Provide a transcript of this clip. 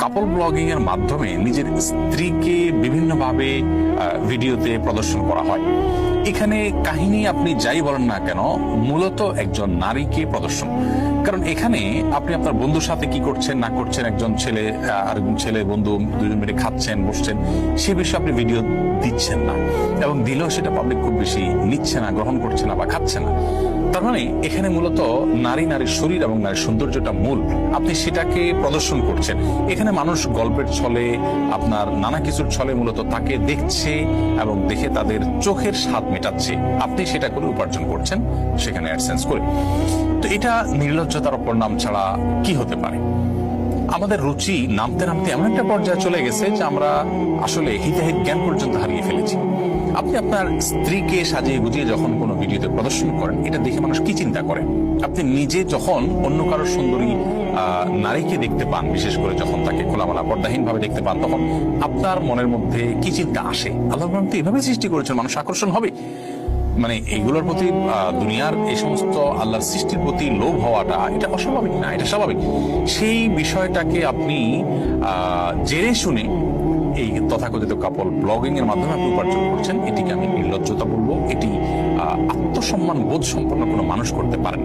কাপল blogging এর মাধ্যমে নিজের স্ত্রীকে বিভিন্নভাবে ভিডিওতে প্রদর্শন করা হয়। এখানে কাহিনী আপনি যাই বলেন না কেন, মূলত একজন নারীকে প্রদর্শন। কারণ এখানে আপনি আপনার বন্ধুর সাথে কি করছেন, না করছেন, একজন ছেলে আরেকজন ছেলে, বন্ধু, দুজন মিলে খাচ্ছেন, বসছেন, সে বিষয়ে আপনি ভিডিও দিচ্ছেন না। এবং দিলেও সেটা পাবলিক খুব বেশি নিচ্ছে না, গ্রহণ করছে না বা খাচ্ছে না। তার মানে এখানে মূলত নারী নারীর শরীর এবং নারীর সৌন্দর্যটা মূল। আপনি সেটাকে প্রদর্শন করছেন। এখানে মানুষ গল্পের ছলে, আপনার নানা কিছুর ছলে মূলত তাকে দেখছে এবং দেখে তাদের চোখের স্বাদ মেটাচ্ছে। আপনি সেটা করে উপার্জন করছেন, সেখানে অ্যাডসেন্স করে। তো এটা নির্লজ্জতার অপর নাম ছাড়া কি হতে পারে? আমাদের রুচি নামতে নামতে এমন একটা পর্যায়ে চলে গেছে যে আমরা আসলে হিতাহিত জ্ঞান পর্যন্ত হারিয়ে ফেলেছি। আপনি আপনার স্ত্রীকে সাজিয়ে গুজিয়ে যখন কোনো ভিডিওতে প্রদর্শন করেন, এটা দেখে মানুষ কি চিন্তা করে? আপনি নিজে যখন অন্য কারও সুন্দরী নারীকে দেখতে পান, বিশেষ করে যখন তাকে খোলামেলা পর্দাহীন ভাবে দেখতে পান, তখন আপনার মনের মধ্যে কি চিন্তা আসে? আল্লাহ এভাবে সৃষ্টি করেছেন, মানুষ আকর্ষণ হবে? মানে এগুলোর প্রতি দুনিয়ার এই সমস্ত আল্লাহর সৃষ্টির প্রতি লোভ হওয়াটা এটা অস্বাভাবিক না, এটা স্বাভাবিক সেই বিষয়টাকে আপনি জেনে শুনে এই তথাকথিত কাপল ব্লগিং এর মাধ্যমে আপনি উপার্জন করছেন, এটিকে আমি নির্লজ্জতা বলব, এটি আত্মসম্মান বোধ সম্পন্ন কোনো মানুষ করতে পারেন।